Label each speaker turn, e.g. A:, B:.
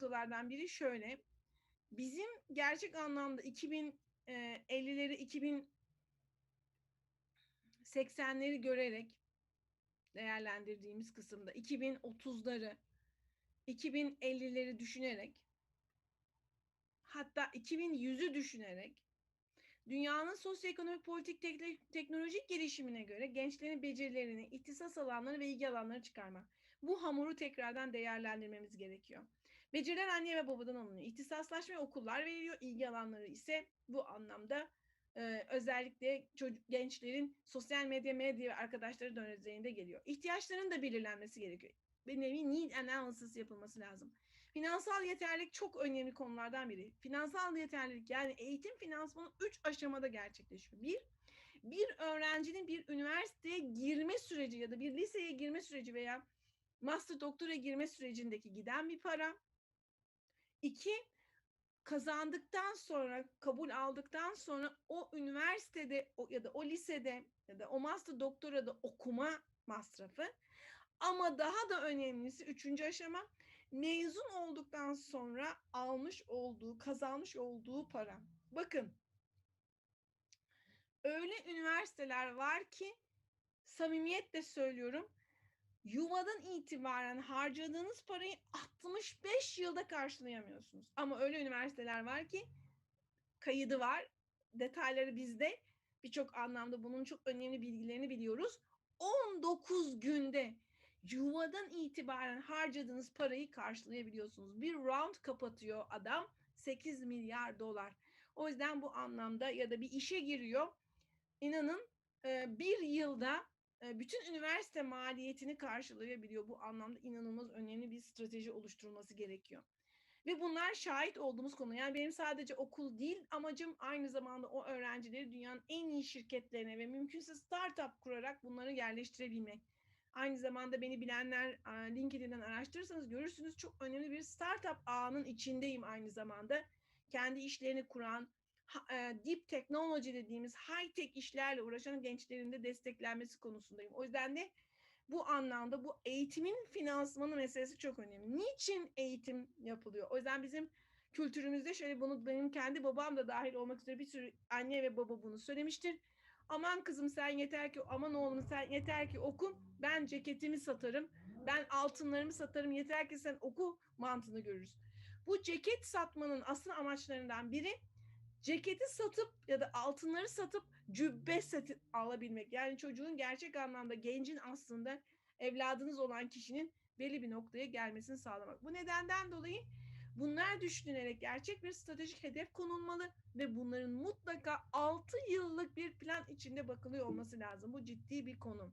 A: noktalardan biri şöyle. Bizim gerçek anlamda 2050'leri 2080'leri görerek değerlendirdiğimiz kısımda 2030'ları 2050'leri düşünerek hatta 2100'ü düşünerek dünyanın sosyoekonomik politik tek- teknolojik gelişimine göre gençlerin becerilerini, ihtisas alanları ve ilgi alanları çıkarmak. Bu hamuru tekrardan değerlendirmemiz gerekiyor. Beceriler anne ve babadan alınıyor. İhtisaslaşma okullar veriliyor. ilgi alanları ise bu anlamda e, özellikle çocuk gençlerin sosyal medya medya arkadaşları da üzerinde geliyor. İhtiyaçların da belirlenmesi gerekiyor. Bir nevi need analysis yapılması lazım. Finansal yeterlilik çok önemli konulardan biri. Finansal yeterlilik yani eğitim finansmanı 3 aşamada gerçekleşiyor. Bir, bir öğrencinin bir üniversiteye girme süreci ya da bir liseye girme süreci veya master doktora girme sürecindeki giden bir para. İki, kazandıktan sonra, kabul aldıktan sonra o üniversitede o, ya da o lisede ya da o master doktorada okuma masrafı. Ama daha da önemlisi üçüncü aşama mezun olduktan sonra almış olduğu, kazanmış olduğu para. Bakın öyle üniversiteler var ki samimiyetle söylüyorum yuvadan itibaren harcadığınız parayı 65 yılda karşılayamıyorsunuz. Ama öyle üniversiteler var ki kayıdı var. Detayları bizde. Birçok anlamda bunun çok önemli bilgilerini biliyoruz. 19 günde yuvadan itibaren harcadığınız parayı karşılayabiliyorsunuz. Bir round kapatıyor adam 8 milyar dolar. O yüzden bu anlamda ya da bir işe giriyor. İnanın bir yılda bütün üniversite maliyetini karşılayabiliyor. Bu anlamda inanılmaz önemli bir strateji oluşturulması gerekiyor. Ve bunlar şahit olduğumuz konu. Yani benim sadece okul değil amacım aynı zamanda o öğrencileri dünyanın en iyi şirketlerine ve mümkünse startup kurarak bunları yerleştirebilmek. Aynı zamanda beni bilenler LinkedIn'den araştırırsanız görürsünüz çok önemli bir startup ağının içindeyim aynı zamanda. Kendi işlerini kuran, deep technology dediğimiz high tech işlerle uğraşan gençlerin de desteklenmesi konusundayım. O yüzden de bu anlamda bu eğitimin finansmanı meselesi çok önemli. Niçin eğitim yapılıyor? O yüzden bizim kültürümüzde şöyle bunu benim kendi babam da dahil olmak üzere bir sürü anne ve baba bunu söylemiştir. Aman kızım sen yeter ki, aman oğlum sen yeter ki oku, ben ceketimi satarım, ben altınlarımı satarım, yeter ki sen oku mantığını görürüz. Bu ceket satmanın asıl amaçlarından biri ceketi satıp ya da altınları satıp cübbe satı alabilmek. Yani çocuğun gerçek anlamda gencin aslında evladınız olan kişinin belli bir noktaya gelmesini sağlamak. Bu nedenden dolayı bunlar düşünülerek gerçek bir stratejik hedef konulmalı ve bunların mutlaka 6 yıllık bir plan içinde bakılıyor olması lazım. Bu ciddi bir konu.